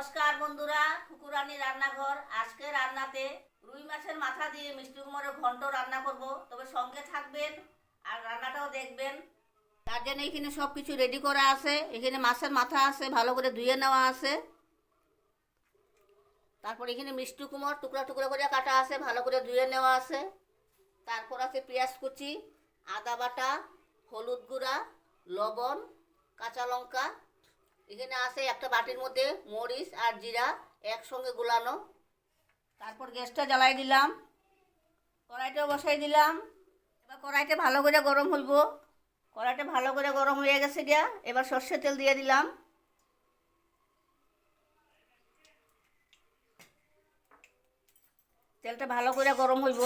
নমস্কার বন্ধুরা ঠুকুরানি রান্নাঘর। আজকে রান্নাতে রুই মাছের মাথা দিয়ে মিষ্টি কুমড়ের ঘন্ট রান্না করব। তবে সঙ্গে থাকবেন আর রান্নাটাও দেখবেন। তার জন্য এখানে সব কিছু রেডি করা আছে। এখানে মাছের মাথা আছে, ভালো করে ধুয়ে নেওয়া আছে। তারপর এখানে মিষ্টি কুমড় টুকরা টুকরা করে কাটা আছে, ভালো করে ধুয়ে নেওয়া আছে। তারপর আছে পেঁয়াজ কুচি, আদা বাটা, হলুদ গুঁড়া, লবণ, কাঁচা লঙ্কা এখানে আছে একটা বাটির মধ্যে মরিচ আর জিরা একসঙ্গে গুলানো। তারপর গ্যাসটা জ্বালাই দিলাম। কড়াইটাও বসাই দিলাম। এবার কড়াইটা ভালো করে গরম হইব কড়াইটা ভালো করে গরম হয়ে গেছে গিয়া এবার সর্ষে তেল দিয়ে দিলাম। তেলটা ভালো করে গরম হইব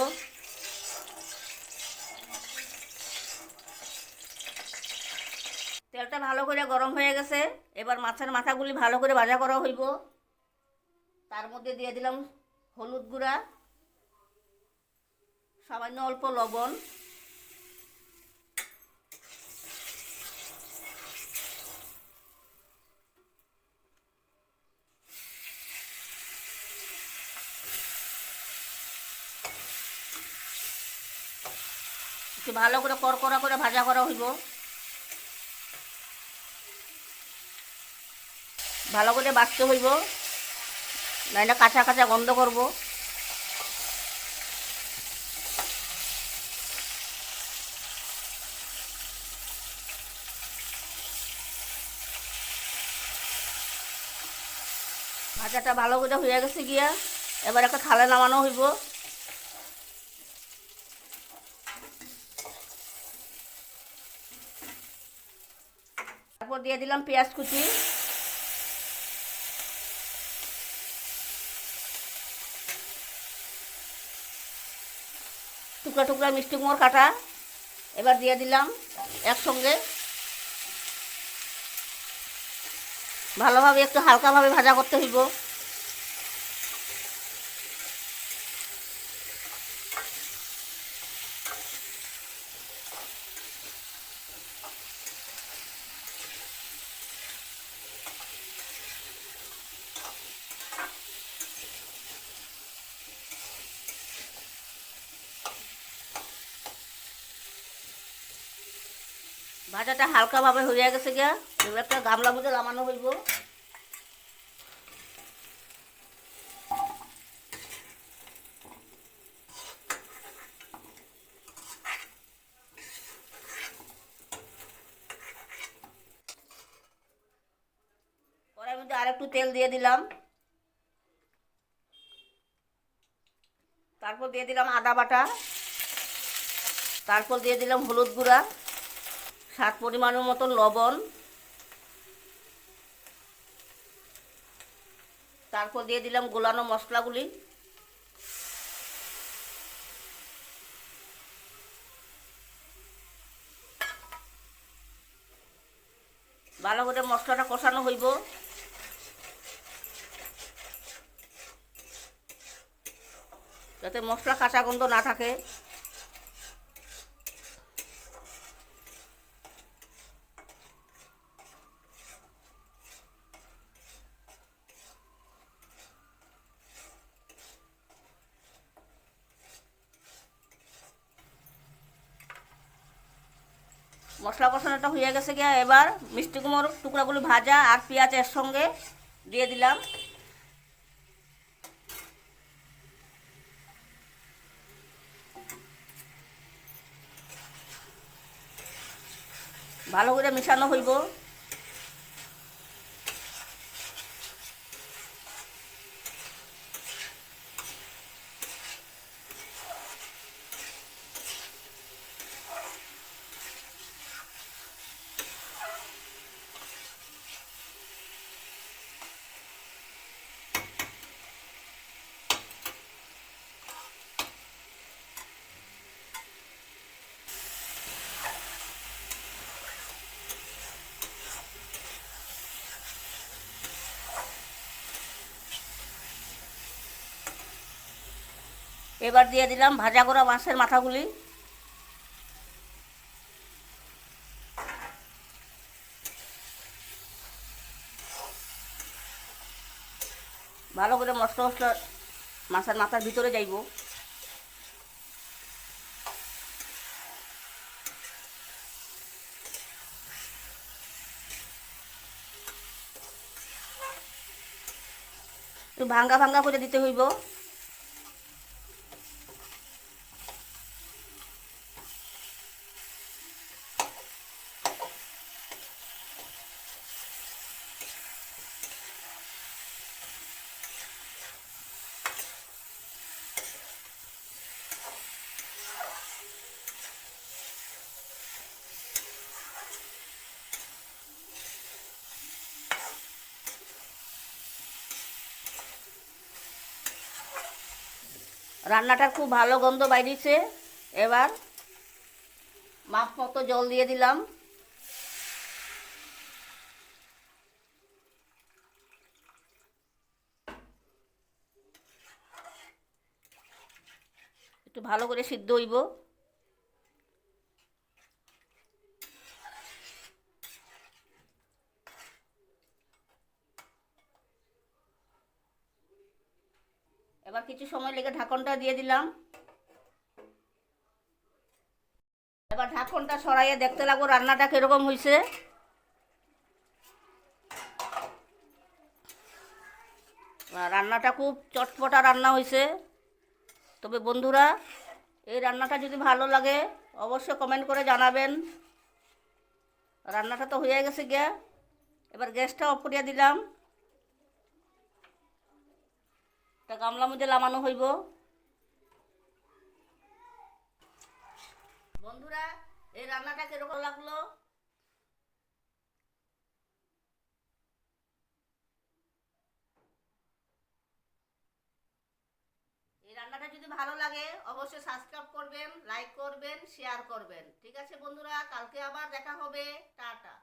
তেলটা ভালো করে গরম হয়ে গেছে। এবার মাছের মাথাগুলি ভালো করে ভাজা করা হইব। তার মধ্যে দিয়ে দিলাম হলুদ গুঁড়া, সামান্য অল্প লবণ। ভালো করে কড়কড়া করে ভাজা করা হইব। ভালো করে বাছতে হইব। নাইলে কাঁচা কাঁচা গন্ধ করব। ভাজাটা ভালো করে হয়ে গেছে গিয়া, এবার একটা থালে নামানো হইব। তারপর দিয়ে দিলাম পেঁয়াজ কুচি। টুকরা টুকরা মিষ্টি কুমড় কাটা এবার দিয়ে দিলাম একসঙ্গে। ভালোভাবে একটু হালকাভাবে ভাজা করতে হইব। ভাজাটা হালকাভাবে হয়ে গেছে গিয়া, এবার একটা গামলা মধ্যে নামানো হইব। কড়াইয়ের মধ্যে আরেকটু তেল দিয়ে দিলাম। তারপর দিয়ে দিলাম আদা বাটা। তারপর দিয়ে দিলাম হলুদ গুঁড়া। স্বাদ পরিমাণের মতো লবণ। তারপর দিয়ে দিলাম গোলানো মশলাগুলি। ভালো করে মশলাটা কষানো হইব। যাতে মশলা কাঁচা গন্ধ না থাকে। মশলা কষানোটা হয়ে গেছে গিয়া এবার মিষ্টি কুমড়োর টুকরাগুলি ভাজা আর পেঁয়াজ এর সঙ্গে দিয়ে দিলাম। ভালো করে মিশানো হইব। এবার দিয়ে দিলাম ভাজা করা মাছের মাথাগুলি। ভালো করে মশলা মশলা মাছের মাথার ভিতরে যাইব। ভাঙ্গা ভাঙ্গা করে দিতে হইব। রান্নাটার খুব ভালো গন্ধ বাইরেছে। এবার মাপ মতো জল দিয়ে দিলাম। একটু ভালো করে সিদ্ধ হইব। কিছু সময় লেগে ঢাকনটা দিয়ে দিলাম। এবার ঢাকনটা সরাইয়ে দেখতে লাগবো রান্নাটা কীরকম হয়েছে রান্নাটা খুব চটপটা রান্না হয়েছে তবে বন্ধুরা, এই রান্নাটা যদি ভালো লাগে, অবশ্যই কমেন্ট করে জানাবেন। রান্নাটা তো হয়ে গেছে গিয়া। এবার গ্যাসটা অফ করিয়া দিলাম। একটা গামলা মধ্যে লামানো হইব। বন্ধুরা, এই রান্নাটা কীরকম লাগল? এই রান্নাটা যদি ভালো লাগে, অবশ্যই সাবস্ক্রাইব করবেন লাইক করবেন শেয়ার করবেন। ঠিক আছে বন্ধুরা, কালকে আবার দেখা হবে। টাটা।